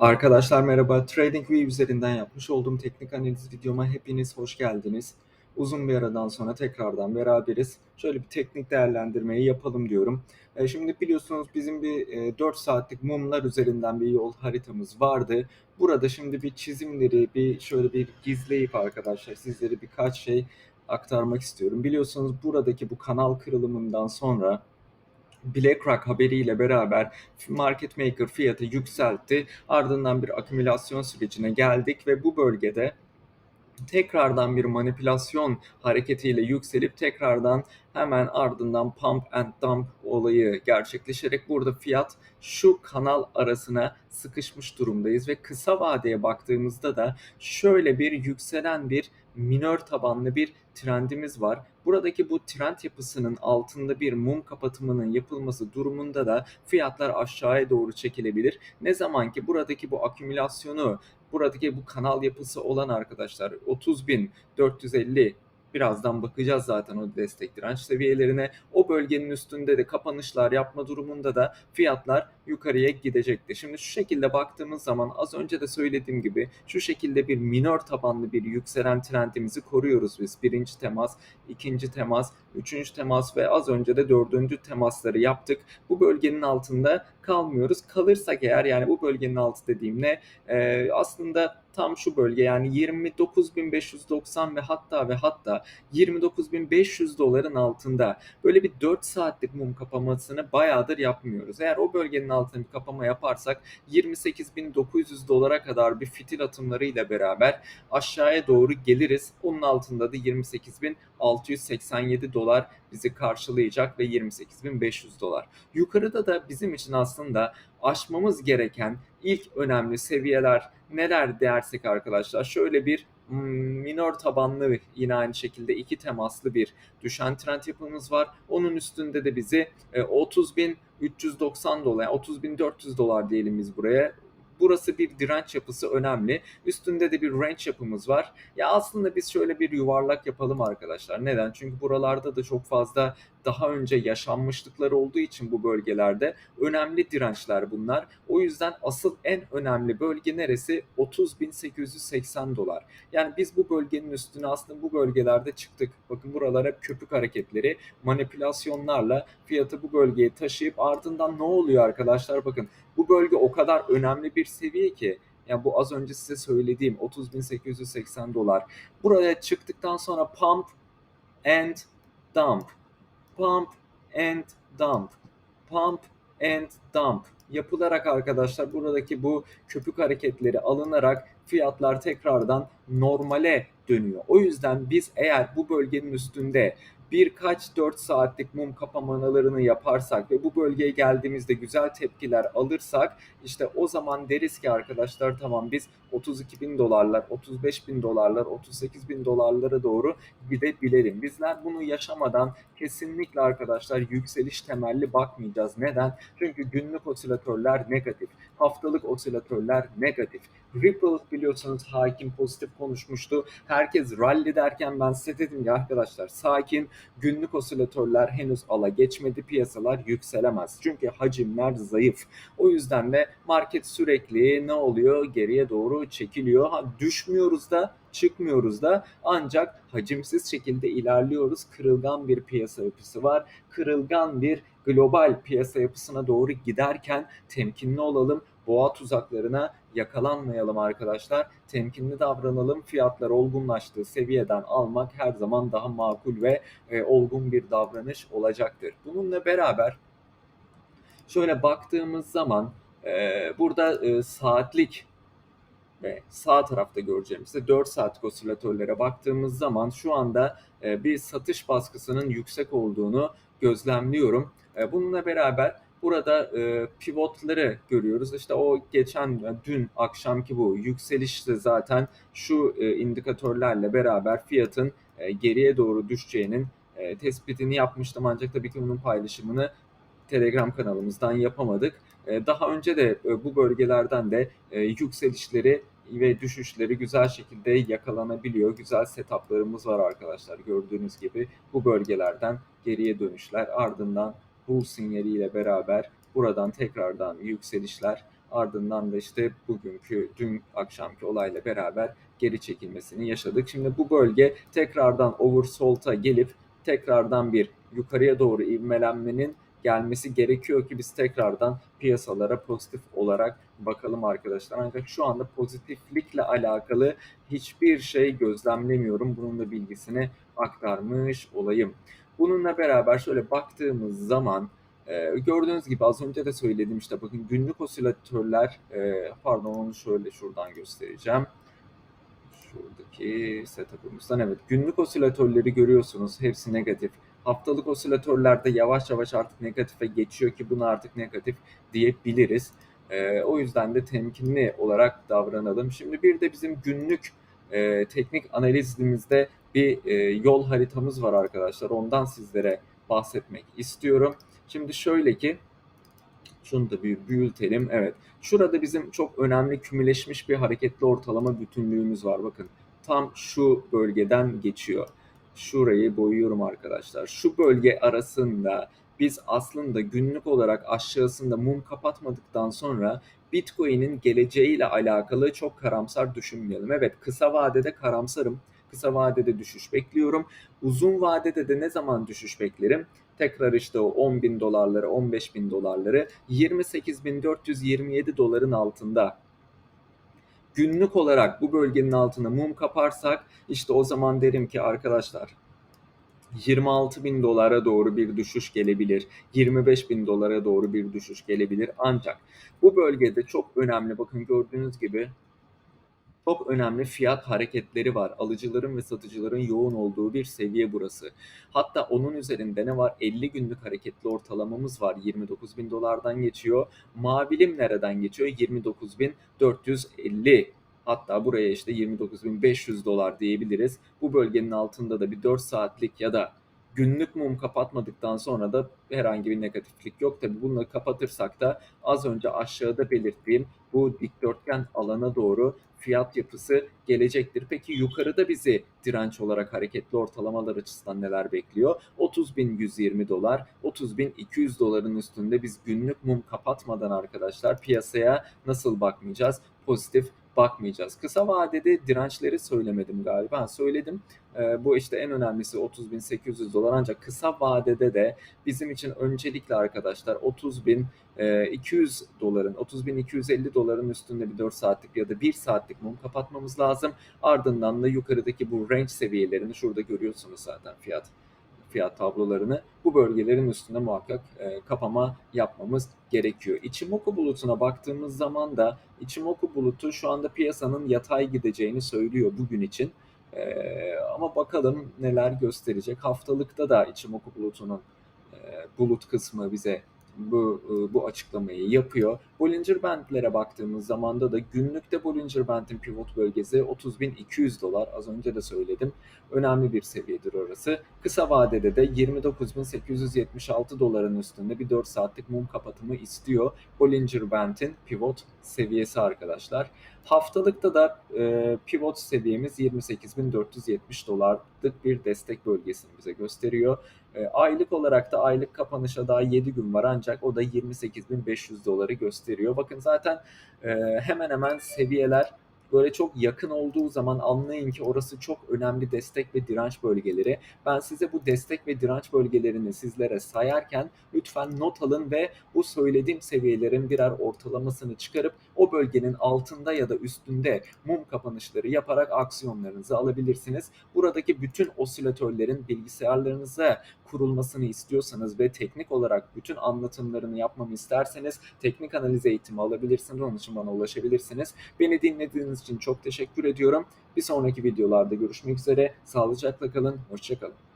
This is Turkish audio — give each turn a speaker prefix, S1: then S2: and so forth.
S1: Arkadaşlar merhaba. TradingView üzerinden yapmış olduğum teknik analiz videoma hepiniz hoş geldiniz. Uzun bir aradan sonra tekrardan beraberiz. Şöyle bir teknik değerlendirmeyi yapalım diyorum. E, şimdi biliyorsunuz bizim bir e, 4 saatlik mumlar üzerinden bir yol haritamız vardı. Burada şimdi bir çizimleri bir şöyle bir gizleyip arkadaşlar sizlere birkaç şey aktarmak istiyorum. Biliyorsunuz buradaki bu kanal kırılımından sonra BlackRock haberiyle beraber market maker fiyatı yükseltti. Ardından bir akümülasyon sürecine geldik ve bu bölgede tekrardan bir manipülasyon hareketiyle yükselip tekrardan hemen ardından pump and dump olayı gerçekleşerek burada fiyat şu kanal arasına sıkışmış durumdayız ve kısa vadeye baktığımızda da şöyle bir yükselen bir minör tabanlı bir trendimiz var. Buradaki bu trend yapısının altında bir mum kapatımının yapılması durumunda da fiyatlar aşağıya doğru çekilebilir. Ne zaman ki buradaki bu akümülasyonu buradaki bu kanal yapısı olan arkadaşlar 30.450 birazdan bakacağız zaten o destek direnç seviyelerine. O bölgenin üstünde de kapanışlar yapma durumunda da fiyatlar yukarıya gidecektir. Şimdi şu şekilde baktığımız zaman az önce de söylediğim gibi şu şekilde bir minor tabanlı bir yükselen trendimizi koruyoruz biz. Birinci temas, ikinci temas, üçüncü temas ve az önce de dördüncü temasları yaptık. Bu bölgenin altında kalmıyoruz. Kalırsak eğer yani bu bölgenin altı dediğim ne? Ee, aslında tam şu bölge yani 29.590 ve hatta ve hatta 29.500 doların altında böyle bir 4 saatlik mum kapamasını bayağıdır yapmıyoruz. Eğer o bölgenin altında bir kapama yaparsak 28.900 dolara kadar bir fitil atımlarıyla beraber aşağıya doğru geliriz. Onun altında da 28.687 dolar bizi karşılayacak ve 28.500 dolar. Yukarıda da bizim için aslında aşmamız gereken ilk önemli seviyeler neler dersek arkadaşlar şöyle bir hmm, minor tabanlı yine aynı şekilde iki temaslı bir düşen trend yapımız var. Onun üstünde de bizi 30.390 dolar, yani 30.400 dolar diyelim biz buraya Burası bir direnç yapısı önemli. Üstünde de bir range yapımız var. Ya aslında biz şöyle bir yuvarlak yapalım arkadaşlar. Neden? Çünkü buralarda da çok fazla daha önce yaşanmışlıkları olduğu için bu bölgelerde önemli dirençler bunlar. O yüzden asıl en önemli bölge neresi? 30.880 dolar. Yani biz bu bölgenin üstüne aslında bu bölgelerde çıktık. Bakın buralara köpük hareketleri manipülasyonlarla fiyatı bu bölgeye taşıyıp ardından ne oluyor arkadaşlar? Bakın bu bölge o kadar önemli bir seviye ki yani bu az önce size söylediğim 30.880 dolar. Buraya çıktıktan sonra pump and dump. Pump and dump. Pump and dump yapılarak arkadaşlar buradaki bu köpük hareketleri alınarak fiyatlar tekrardan normale dönüyor. O yüzden biz eğer bu bölgenin üstünde birkaç 4 saatlik mum kapamalarını yaparsak ve bu bölgeye geldiğimizde güzel tepkiler alırsak işte o zaman deriz ki arkadaşlar tamam biz 32 bin dolarlar, 35 bin dolarlar, 38 bin dolarlara doğru gidebilirim. Bizler bunu yaşamadan kesinlikle arkadaşlar yükseliş temelli bakmayacağız. Neden? Çünkü günlük osilatörler negatif, haftalık osilatörler negatif. Ripple biliyorsunuz hakim pozitif konuşmuştu. Herkes rally derken ben size dedim ya arkadaşlar sakin günlük osilatörler henüz ala geçmedi. Piyasalar yükselemez. Çünkü hacimler zayıf. O yüzden de market sürekli ne oluyor? Geriye doğru çekiliyor. Ha, düşmüyoruz da çıkmıyoruz da ancak hacimsiz şekilde ilerliyoruz. Kırılgan bir piyasa yapısı var. Kırılgan bir global piyasa yapısına doğru giderken temkinli olalım boğa tuzaklarına yakalanmayalım arkadaşlar. Temkinli davranalım. Fiyatlar olgunlaştığı seviyeden almak her zaman daha makul ve e, olgun bir davranış olacaktır. Bununla beraber şöyle baktığımız zaman e, burada e, saatlik ve sağ tarafta göreceğimizde 4 saatlik osilatörlere baktığımız zaman şu anda e, bir satış baskısının yüksek olduğunu gözlemliyorum. E, bununla beraber Burada e, pivotları görüyoruz. İşte o geçen dün akşamki bu yükselişte zaten şu indikatörlerle beraber fiyatın geriye doğru düşeceğinin tespitini yapmıştım. Ancak tabii ki bunun paylaşımını Telegram kanalımızdan yapamadık. Daha önce de bu bölgelerden de yükselişleri ve düşüşleri güzel şekilde yakalanabiliyor. Güzel setuplarımız var arkadaşlar gördüğünüz gibi bu bölgelerden geriye dönüşler ardından bull sinyaliyle beraber buradan tekrardan yükselişler Ardından da işte bugünkü, dün akşamki olayla beraber geri çekilmesini yaşadık. Şimdi bu bölge tekrardan oversold'a gelip tekrardan bir yukarıya doğru ivmelenmenin gelmesi gerekiyor ki biz tekrardan piyasalara pozitif olarak bakalım arkadaşlar. Ancak şu anda pozitiflikle alakalı hiçbir şey gözlemlemiyorum. Bunun da bilgisini aktarmış olayım. Bununla beraber şöyle baktığımız zaman e, gördüğünüz gibi az önce de söyledim işte bakın günlük osilatörler e, pardon onu şöyle şuradan göstereceğim. Şuradaki setup'ımızdan evet günlük osilatörleri görüyorsunuz hepsi negatif. Haftalık osilatörlerde yavaş yavaş artık negatife geçiyor ki bunu artık negatif diyebiliriz. E, o yüzden de temkinli olarak davranalım. Şimdi bir de bizim günlük e, teknik analizimizde bir e, yol haritamız var arkadaşlar. Ondan sizlere bahsetmek istiyorum. Şimdi şöyle ki şunu da bir büyütelim. Evet. Şurada bizim çok önemli kümüleşmiş bir hareketli ortalama bütünlüğümüz var. Bakın tam şu bölgeden geçiyor. Şurayı boyuyorum arkadaşlar. Şu bölge arasında biz aslında günlük olarak aşağısında mum kapatmadıktan sonra Bitcoin'in geleceğiyle alakalı çok karamsar düşünmeyelim. Evet kısa vadede karamsarım. Kısa vadede düşüş bekliyorum. Uzun vadede de ne zaman düşüş beklerim? Tekrar işte o 10 bin dolarları, 15 bin dolarları 28.427 doların altında günlük olarak bu bölgenin altına mum kaparsak işte o zaman derim ki arkadaşlar 26 bin dolara doğru bir düşüş gelebilir. 25 bin dolara doğru bir düşüş gelebilir. Ancak bu bölgede çok önemli bakın gördüğünüz gibi çok önemli fiyat hareketleri var. Alıcıların ve satıcıların yoğun olduğu bir seviye burası. Hatta onun üzerinde ne var? 50 günlük hareketli ortalamamız var. 29 bin dolardan geçiyor. Mavilim nereden geçiyor? 29.450 Hatta buraya işte 29.500 dolar diyebiliriz. Bu bölgenin altında da bir 4 saatlik ya da günlük mum kapatmadıktan sonra da herhangi bir negatiflik yok. Tabi bunları kapatırsak da az önce aşağıda belirttiğim bu dikdörtgen alana doğru fiyat yapısı gelecektir. Peki yukarıda bizi direnç olarak hareketli ortalamalar açısından neler bekliyor? 30.120 dolar, 30.200 doların üstünde biz günlük mum kapatmadan arkadaşlar piyasaya nasıl bakmayacağız? Pozitif bakmayacağız. Kısa vadede dirençleri söylemedim galiba. söyledim. E, bu işte en önemlisi 30.800 dolar ancak kısa vadede de bizim için öncelikle arkadaşlar 30.200 e, doların 30.250 doların üstünde bir 4 saatlik ya da 1 saatlik mum kapatmamız lazım. Ardından da yukarıdaki bu range seviyelerini şurada görüyorsunuz zaten fiyat fiyat tablolarını bu bölgelerin üstünde muhakkak e, kapama yapmamız gerekiyor. Ichimoku bulutuna baktığımız zaman da Ichimoku bulutu şu anda piyasanın yatay gideceğini söylüyor bugün için. E, ama bakalım neler gösterecek. Haftalıkta da Ichimoku bulutunun e, bulut kısmı bize bu e, bu açıklamayı yapıyor. Bollinger Band'lere baktığımız zaman da günlükte Bollinger Band'in pivot bölgesi 30.200 dolar. Az önce de söyledim. Önemli bir seviyedir orası. Kısa vadede de 29.876 doların üstünde bir 4 saatlik mum kapatımı istiyor. Bollinger Band'in pivot seviyesi arkadaşlar. Haftalıkta da e, pivot seviyemiz 28.470 dolarlık bir destek bölgesini bize gösteriyor. E, aylık olarak da aylık kapanışa daha 7 gün var ancak o da 28.500 doları gösteriyor. Bakın zaten e, hemen hemen seviyeler böyle çok yakın olduğu zaman anlayın ki orası çok önemli destek ve direnç bölgeleri. Ben size bu destek ve direnç bölgelerini sizlere sayarken lütfen not alın ve bu söylediğim seviyelerin birer ortalamasını çıkarıp o bölgenin altında ya da üstünde mum kapanışları yaparak aksiyonlarınızı alabilirsiniz. Buradaki bütün osilatörlerin bilgisayarlarınıza kurulmasını istiyorsanız ve teknik olarak bütün anlatımlarını yapmamı isterseniz teknik analiz eğitimi alabilirsiniz. Onun için bana ulaşabilirsiniz. Beni dinlediğiniz için çok teşekkür ediyorum. Bir sonraki videolarda görüşmek üzere. Sağlıcakla kalın. Hoşçakalın.